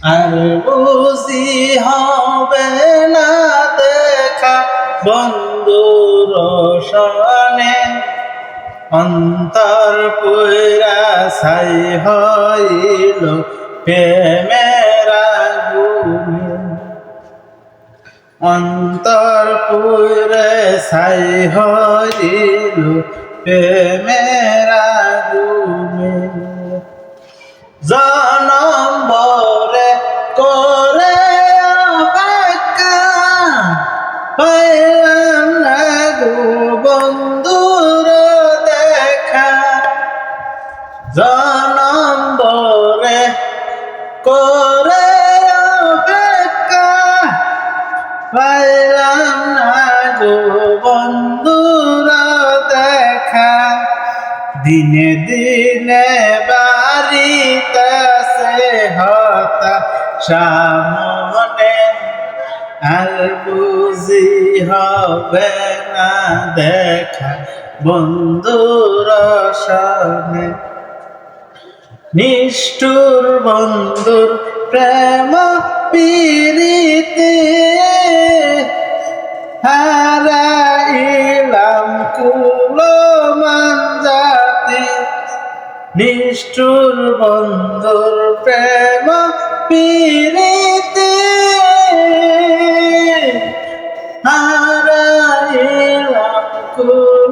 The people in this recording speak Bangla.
আর বুঝি হবে না দেখা বন্ধুর সনে। অন্তর পুরা ছাই হইল প্রেমেরা গুমে অন্তর পুরে ছাই হইল প্রেমেরা গুমে জনম বন্ধুর দেখা। জনম বরে করে অপেক্ষা। পাইলাম না গো বন্ধুর দেখা। দিনে দিনে বাড়িতেছে হতা সামনে। আর বুঝি হবে না দেখা বন্ধুর সামনে। নিষ্ঠুর বন্ধুর প্রেম পিরিতে হারাইলাম কুলো মানজাতে নিষ্ঠুর বন্ধুর প্রেম পিরিতে হারা রাখো